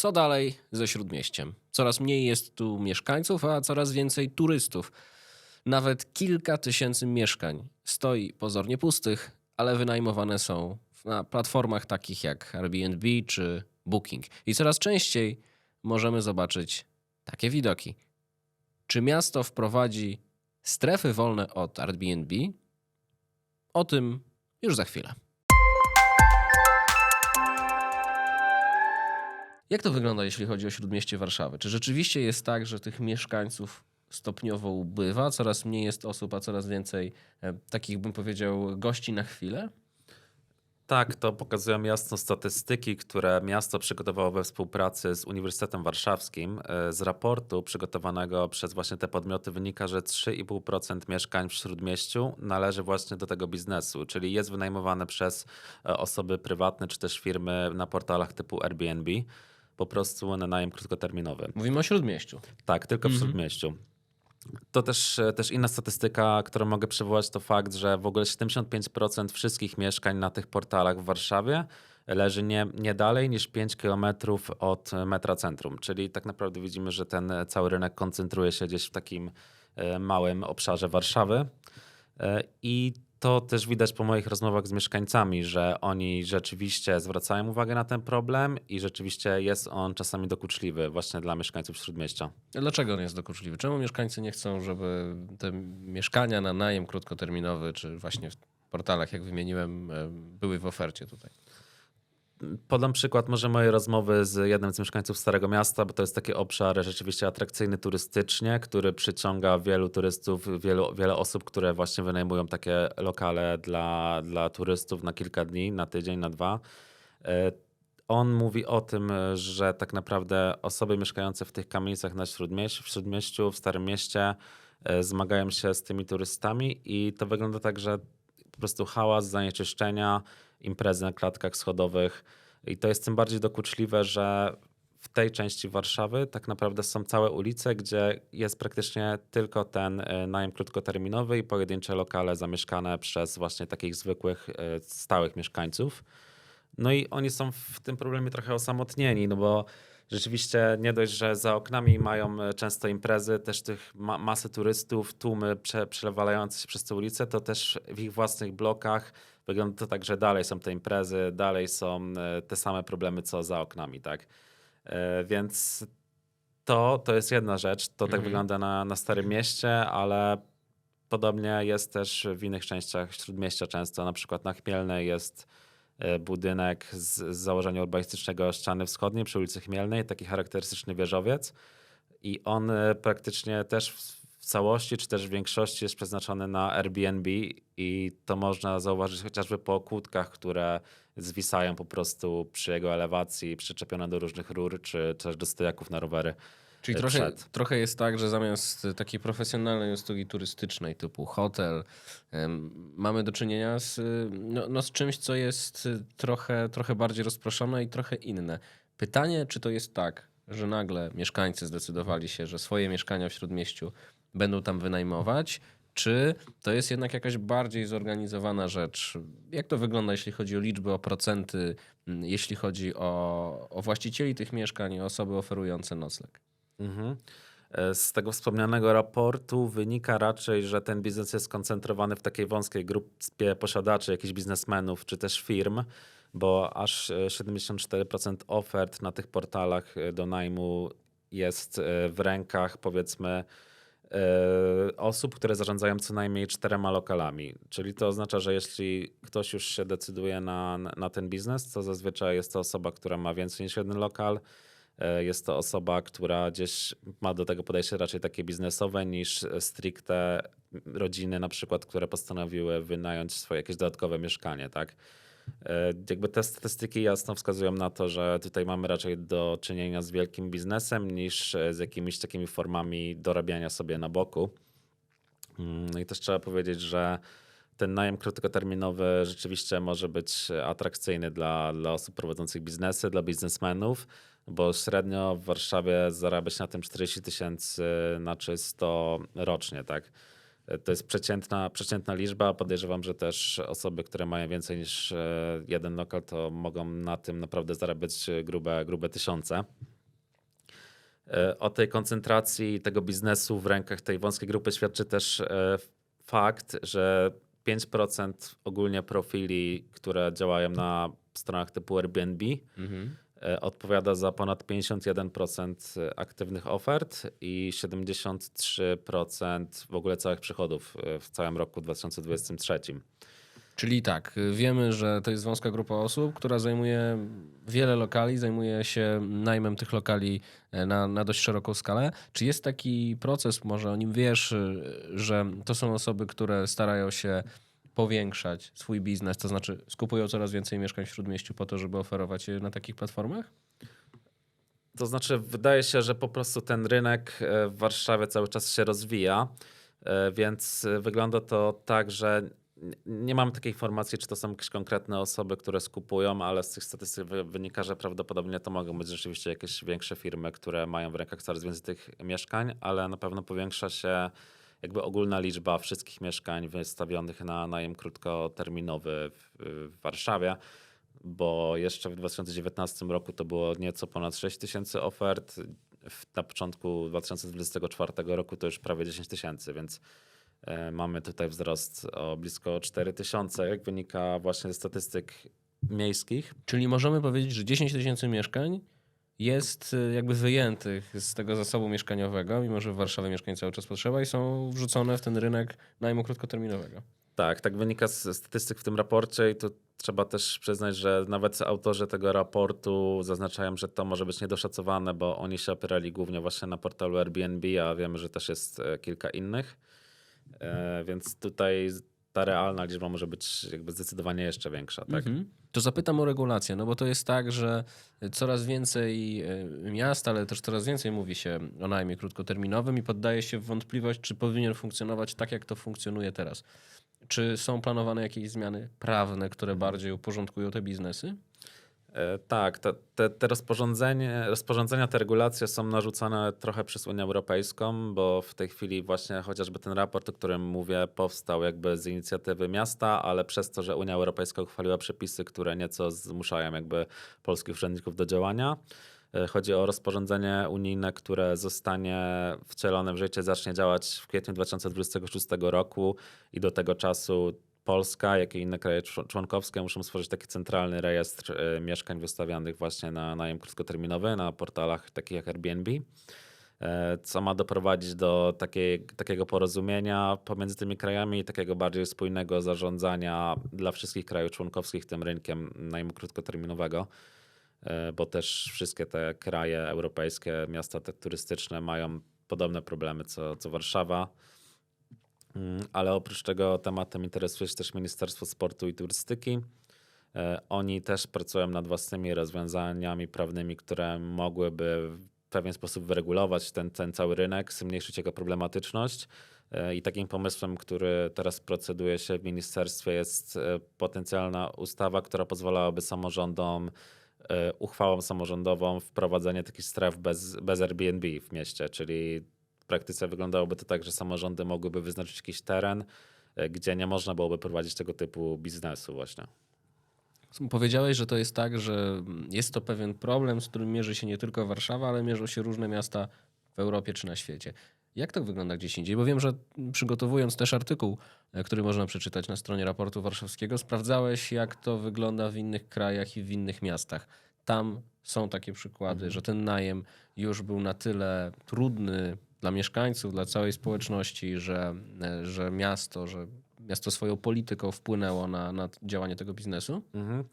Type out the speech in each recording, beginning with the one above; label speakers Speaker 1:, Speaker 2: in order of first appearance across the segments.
Speaker 1: Co dalej ze śródmieściem? Coraz mniej jest tu mieszkańców, a coraz więcej turystów. Nawet kilka tysięcy mieszkań stoi pozornie pustych, ale wynajmowane są na platformach takich jak Airbnb czy Booking. I coraz częściej możemy zobaczyć takie widoki. Czy miasto wprowadzi strefy wolne od Airbnb? O tym już za chwilę. Jak to wygląda, jeśli chodzi o śródmieście Warszawy? Czy rzeczywiście jest tak, że tych mieszkańców stopniowo ubywa, coraz mniej jest osób, a coraz więcej e, takich, bym powiedział, gości na chwilę?
Speaker 2: Tak, to pokazują jasno statystyki, które miasto przygotowało we współpracy z Uniwersytetem Warszawskim. E, Z raportu przygotowanego przez właśnie te podmioty wynika, że 3,5% mieszkań w śródmieściu należy właśnie do tego biznesu, czyli jest wynajmowane przez e, osoby prywatne czy też firmy na portalach typu Airbnb, po prostu na najem krótkoterminowy.
Speaker 1: Mówimy o śródmieściu.
Speaker 2: Tak, tylko w śródmieściu. To też, e, też inna statystyka, którą mogę przywołać, to fakt, że w ogóle 75% wszystkich mieszkań na tych portalach w Warszawie leży nie, nie dalej niż 5 km od metra centrum. Czyli tak naprawdę widzimy, że ten cały rynek koncentruje się gdzieś w takim e, małym obszarze Warszawy. E, I to też widać po moich rozmowach z mieszkańcami, że oni rzeczywiście zwracają uwagę na ten problem i rzeczywiście jest on czasami dokuczliwy właśnie dla mieszkańców śródmieścia.
Speaker 1: Dlaczego on jest dokuczliwy? Czemu mieszkańcy nie chcą, żeby te mieszkania na najem krótkoterminowy, czy właśnie w portalach, jak wymieniłem, e, były w ofercie tutaj?
Speaker 2: Podam przykład może mojej rozmowy z jednym z mieszkańców Starego Miasta, bo to jest taki obszar rzeczywiście atrakcyjny turystycznie, który przyciąga wielu turystów, wielu, wiele osób, które właśnie wynajmują takie lokale dla, dla turystów na kilka dni, na tydzień, na dwa. E, On mówi o tym, że tak naprawdę osoby mieszkające w tych kamienicach na śródmieściu, w Śródmieściu, w Starym Mieście e, zmagają się z tymi turystami i to wygląda tak, że po prostu hałas, zanieczyszczenia, imprezy na klatkach schodowych. I to jest tym bardziej dokuczliwe, że w tej części Warszawy tak naprawdę są całe ulice, gdzie jest praktycznie tylko ten e, najem krótkoterminowy i pojedyncze lokale zamieszkane przez właśnie takich zwykłych, e, stałych mieszkańców. No i oni są w tym problemie trochę osamotnieni, no bo rzeczywiście nie dość, że za oknami mają e, często imprezy, też tych ma masy turystów, tłumy prze się przez te ulice, to też w ich własnych blokach wygląda to tak, że dalej są te imprezy, dalej są e, te same problemy, co za oknami, tak? E, Więc to, to jest jedna rzecz, to tak
Speaker 1: Mhm.
Speaker 2: wygląda na, na Starym Mieście, ale podobnie jest też w innych częściach Śródmieścia często, na przykład na Chmielnej jest e, budynek z, z założenia urbanistycznego ściany wschodniej przy ulicy Chmielnej, taki charakterystyczny wieżowiec i on praktycznie też w, całości, czy też w większości jest przeznaczony na Airbnb i to można zauważyć chociażby po kłódkach, które zwisają po prostu przy jego elewacji, przyczepione do różnych rur, czy też do stojaków na rowery.
Speaker 1: Czyli trochę, trochę jest tak, że zamiast takiej profesjonalnej usługi turystycznej typu hotel, em, mamy do czynienia z, no, no, z czymś, co jest trochę, trochę bardziej rozproszone i trochę inne. Pytanie, czy to jest tak, że nagle mieszkańcy zdecydowali się, że swoje mieszkania w śródmieściu będą tam wynajmować, czy to jest jednak jakaś bardziej zorganizowana rzecz? Jak to wygląda, jeśli chodzi o liczby, o procenty, m, jeśli chodzi o, o właścicieli tych mieszkań i osoby oferujące nocleg?
Speaker 2: Mhm. E, Z tego wspomnianego raportu wynika raczej, że ten biznes jest skoncentrowany w takiej wąskiej grupie posiadaczy, jakichś biznesmenów czy też firm, bo aż e, 74% ofert na tych portalach e, do najmu jest e, w rękach powiedzmy e, osób, które zarządzają co najmniej czterema lokalami. Czyli to oznacza, że jeśli ktoś już się decyduje na, na ten biznes, to zazwyczaj jest to osoba, która ma więcej niż jeden lokal. E, Jest to osoba, która gdzieś ma do tego podejście raczej takie biznesowe niż stricte rodziny, na przykład, które postanowiły wynająć swoje jakieś dodatkowe mieszkanie, tak? E, Jakby te statystyki jasno wskazują na to, że tutaj mamy raczej do czynienia z wielkim biznesem niż e, z jakimiś takimi formami dorabiania sobie na boku. Mm, No i też trzeba powiedzieć, że ten najem krótkoterminowy rzeczywiście może być atrakcyjny dla, dla osób prowadzących biznesy, dla biznesmenów, bo średnio w Warszawie zarabia się na tym 40 tysięcy na czysto rocznie, tak? To jest przeciętna, przeciętna liczba. Podejrzewam, że też osoby, które mają więcej niż e, jeden lokal, to mogą na tym naprawdę zarabiać grube, grube tysiące. E, O tej koncentracji tego biznesu w rękach tej wąskiej grupy świadczy też e, fakt, że 5% ogólnie profili, które działają na stronach typu Airbnb,
Speaker 1: Mhm.
Speaker 2: E, odpowiada za ponad 51% aktywnych ofert i 73% w ogóle całych przychodów e, w całym roku 2023.
Speaker 1: Czyli tak, wiemy, że to jest wąska grupa osób, która zajmuje wiele lokali, zajmuje się najmem tych lokali e, na, na dość szeroką skalę. Czy jest taki proces, może o nim wiesz, że to są osoby, które starają się powiększać swój biznes, to znaczy skupują coraz więcej mieszkań w Śródmieściu po to, żeby oferować je na takich platformach?
Speaker 2: To znaczy, wydaje się, że po prostu ten rynek e, w Warszawie cały czas się rozwija, e, więc e, wygląda to tak, że nie mam takiej informacji, czy to są jakieś konkretne osoby, które skupują, ale z tych statystyk wy- wynika, że prawdopodobnie to mogą być rzeczywiście jakieś większe firmy, które mają w rękach coraz więcej tych mieszkań, ale na pewno powiększa się jakby ogólna liczba wszystkich mieszkań wystawionych na najem krótkoterminowy w, w Warszawie bo jeszcze w 2019 roku to było nieco ponad 6 tysięcy ofert. Na początku 2024 roku to już prawie 10 tysięcy, więc e, mamy tutaj wzrost o blisko 4 tysiące, jak wynika właśnie ze statystyk miejskich.
Speaker 1: Czyli możemy powiedzieć, że 10 tysięcy mieszkań jest y, jakby wyjętych z tego zasobu mieszkaniowego, mimo że w Warszawie mieszkań cały czas potrzeba i są wrzucone w ten rynek najmu krótkoterminowego.
Speaker 2: Tak, tak wynika z statystyk w tym raporcie i tu trzeba też przyznać, że nawet autorzy tego raportu zaznaczają, że to może być niedoszacowane, bo oni się opierali głównie właśnie na portalu Airbnb, a wiemy, że też jest e, kilka innych. E, Więc tutaj ta realna liczba może być jakby zdecydowanie jeszcze większa. Tak?
Speaker 1: Mhm. To zapytam o regulację, no bo to jest tak, że coraz więcej e, miast, ale też coraz więcej mówi się o najmie krótkoterminowym i poddaje się w wątpliwość, czy powinien funkcjonować tak, jak to funkcjonuje teraz. Czy są planowane jakieś zmiany prawne, które bardziej uporządkują te biznesy?
Speaker 2: E, Tak, te, te, rozporządzenia, te regulacje są narzucane trochę przez Unię Europejską, bo w tej chwili właśnie chociażby ten raport, o którym mówię, powstał jakby z inicjatywy miasta, ale przez to, że Unia Europejska uchwaliła przepisy, które nieco zmuszają jakby polskich urzędników do działania. E, Chodzi o rozporządzenie unijne, które zostanie wcielone w życie, zacznie działać w kwietniu 2026 roku i do tego czasu Polska, jak i inne kraje czł- członkowskie muszą stworzyć taki centralny rejestr e, mieszkań wystawianych właśnie na najem krótkoterminowy na portalach takich jak Airbnb, e, co ma doprowadzić do takiej, takiego porozumienia pomiędzy tymi krajami i takiego bardziej spójnego zarządzania dla wszystkich krajów członkowskich tym rynkiem najmu krótkoterminowego, e, bo też wszystkie te kraje europejskie, miasta te turystyczne mają podobne problemy co, co Warszawa. Mm, Ale oprócz tego tematem interesuje się też Ministerstwo Sportu i Turystyki. E, Oni też pracują nad własnymi rozwiązaniami prawnymi, które mogłyby w pewien sposób wyregulować ten, ten cały rynek, zmniejszyć jego problematyczność. E, I takim pomysłem, który teraz proceduje się w ministerstwie, jest e, potencjalna ustawa, która pozwalałaby samorządom, uchwałą samorządową wprowadzenie takich stref bez, bez Airbnb w mieście, czyli praktyce wyglądałoby to tak, że samorządy mogłyby wyznaczyć jakiś teren, e, gdzie nie można byłoby prowadzić tego typu biznesu właśnie.
Speaker 1: Powiedziałeś, że to jest tak, że jest to pewien problem, z którym mierzy się nie tylko Warszawa, ale mierzą się różne miasta w Europie czy na świecie. Jak to wygląda gdzieś indziej? Bo wiem, że przygotowując też artykuł, e, który można przeczytać na stronie raportu warszawskiego, sprawdzałeś, jak to wygląda w innych krajach i w innych miastach. Tam są takie przykłady, że ten najem już był na tyle trudny dla mieszkańców, dla całej społeczności, że, że miasto, że miasto swoją polityką wpłynęło na, na działanie tego biznesu.
Speaker 2: Mhm.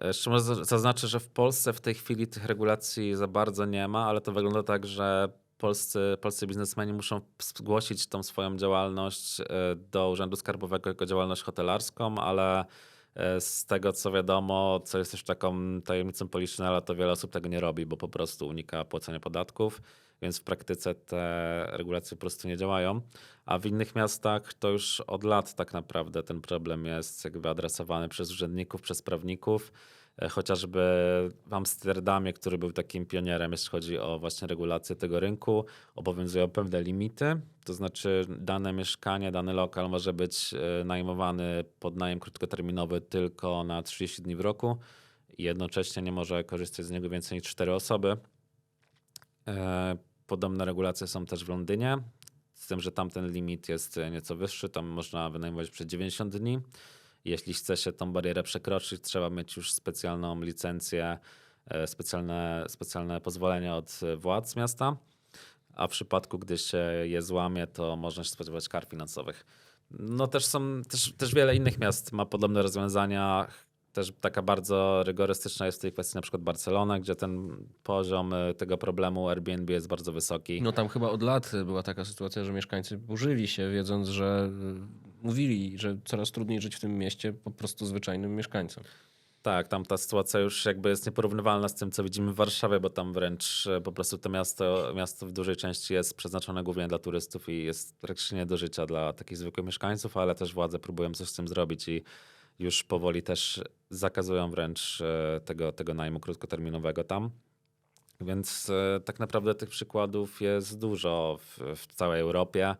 Speaker 2: Jeszcze może za- zaznaczę, że w Polsce w tej chwili tych regulacji za bardzo nie ma, ale to wygląda tak, że polscy, polscy biznesmeni muszą zgłosić tą swoją działalność e, do Urzędu Skarbowego jako działalność hotelarską, ale z tego co wiadomo, co jest też taką tajemnicą Poliszynela, to wiele osób tego nie robi, bo po prostu unika płacenia podatków, więc w praktyce te regulacje po prostu nie działają. A w innych miastach to już od lat tak naprawdę ten problem jest jakby adresowany przez urzędników, przez prawników. E, Chociażby w Amsterdamie, który był takim pionierem, jeśli chodzi o właśnie regulację tego rynku, obowiązują pewne limity. To znaczy, dane mieszkanie, dany lokal może być e, najmowany pod najem krótkoterminowy tylko na 30 dni w roku i jednocześnie nie może korzystać z niego więcej niż 4 osoby. E, Podobne regulacje są też w Londynie, z tym, że tamten limit jest nieco wyższy, tam można wynajmować przez 90 dni. Jeśli chce się tą barierę przekroczyć, trzeba mieć już specjalną licencję, e, specjalne, specjalne pozwolenie od e, władz miasta, a w przypadku, gdy się je złamie, to można się spodziewać kar finansowych. No też są, też, też wiele innych miast ma podobne rozwiązania. Też taka bardzo rygorystyczna jest w tej kwestii na przykład Barcelona, gdzie ten poziom e, tego problemu Airbnb jest bardzo wysoki.
Speaker 1: No tam chyba od lat była taka sytuacja, że mieszkańcy burzyli się, wiedząc, że mówili, że coraz trudniej żyć w tym mieście po prostu zwyczajnym mieszkańcom.
Speaker 2: Tak, tam ta sytuacja już jakby jest nieporównywalna z tym, co widzimy w Warszawie, bo tam wręcz e, po prostu to miasto, miasto w dużej części jest przeznaczone głównie dla turystów i jest praktycznie nie do życia dla takich zwykłych mieszkańców, ale też władze próbują coś z tym zrobić i już powoli też zakazują wręcz e, tego, tego najmu krótkoterminowego tam. Więc e, tak naprawdę tych przykładów jest dużo w, w całej Europie.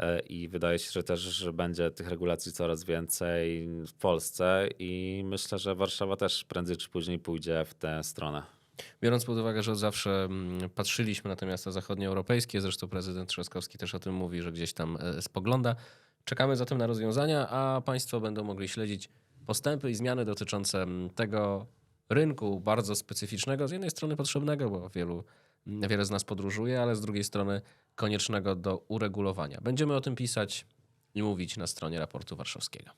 Speaker 2: E, I wydaje się, że też że będzie tych regulacji coraz więcej w Polsce i myślę, że Warszawa też prędzej czy później pójdzie w tę stronę.
Speaker 1: Biorąc pod uwagę, że od zawsze mm, patrzyliśmy na te miasta zachodnioeuropejskie, zresztą prezydent Trzaskowski też o tym mówi, że gdzieś tam e, spogląda. Czekamy zatem na rozwiązania, a Państwo będą mogli śledzić postępy i zmiany dotyczące mm, tego rynku bardzo specyficznego, z jednej strony potrzebnego, bo wielu, wiele z nas podróżuje, ale z drugiej strony koniecznego do uregulowania. Będziemy o tym pisać i mówić na stronie raportu warszawskiego.